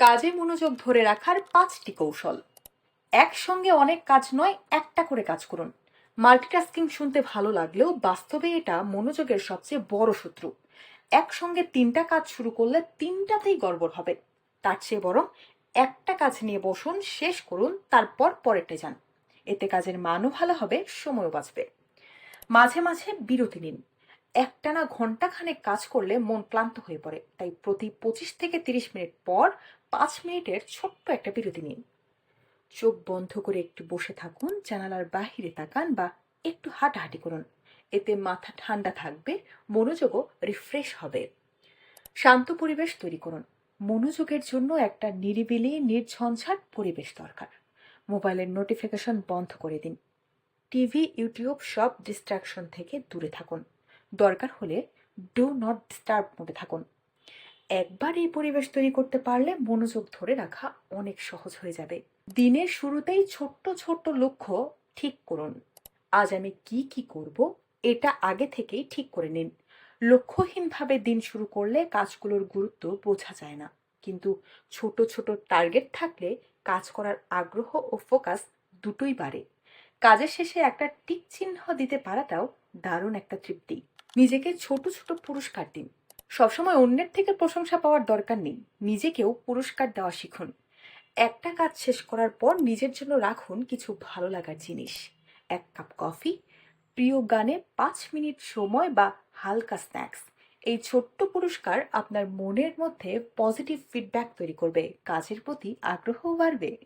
কাজে মনোযোগ ধরে রাখার পাঁচটি কৌশল। একসঙ্গে অনেক কাজ নয়, একটা করে কাজ করুন। মাল্টিটাস্কিং শুনতে ভালো লাগলেও বাস্তবে এটা মনোযোগের সবচেয়ে বড় শত্রু। একসঙ্গে তিনটা কাজ শুরু করলে তিনটাতেই গড়বড় হবে। তার চেয়ে বরং একটা কাজ নিয়ে বসুন, শেষ করুন, তারপর পরেরটা যান। এতে কাজের মানও ভালো হবে, সময়ও বাঁচবে। মাঝে মাঝে বিরতি নিন। একটানা ঘন্টাখানেক কাজ করলে মন ক্লান্ত হয়ে পড়ে। তাই প্রতি পঁচিশ থেকে তিরিশ মিনিট পর পাঁচ মিনিটের ছোট্ট একটা বিরতি নিন। চোখ বন্ধ করে একটু বসে থাকুন, জানালার বাহিরে তাকান বা একটু হাঁটাহাঁটি করুন। এতে মাথা ঠান্ডা থাকবে, মনোযোগও রিফ্রেশ হবে। শান্ত পরিবেশ তৈরি করুন। মনোযোগের জন্য একটা নিরিবিলি, নির্ঝঞ্ঝাট পরিবেশ দরকার। মোবাইলের নোটিফিকেশন বন্ধ করে দিন। টিভি, ইউটিউব সব ডিস্ট্রাকশন থেকে দূরে থাকুন। দরকার হলে ডু নট ডিস্টার্ব মোডে থাকুন। একবার এই পরিবেশ তৈরি করতে পারলে মনোযোগ ধরে রাখা অনেক সহজ হয়ে যাবে। দিনের শুরুতেই ছোট্ট ছোট্ট লক্ষ্য ঠিক করুন। আজ আমি কি কি করব এটা আগে থেকেই ঠিক করে নিন। লক্ষ্যহীনভাবে দিন শুরু করলে কাজগুলোর গুরুত্ব বোঝা যায় না। কিন্তু ছোট ছোট টার্গেট থাকলে কাজ করার আগ্রহ ও ফোকাস দুটোই বাড়ে। কাজের শেষে একটা টিক চিহ্ন দিতে পারাটাও দারুণ একটা তৃপ্তি। নিজেকে ছোট ছোট পুরস্কার দিন। সবসময় অন্যের থেকে প্রশংসা পাওয়ার দরকার নেই। নিজেকেও পুরস্কার দেওয়া শিখুন। একটা কাজ শেষ করার পর নিজের জন্য রাখুন কিছু ভালো লাগার জিনিস। এক কাপ কফি, প্রিয় গানে পাঁচ মিনিট সময় বা হালকা স্ন্যাক্স। এই ছোট্ট পুরস্কার আপনার মনের মধ্যে পজিটিভ ফিডব্যাক তৈরি করবে, কাজের প্রতি আগ্রহও বাড়বে।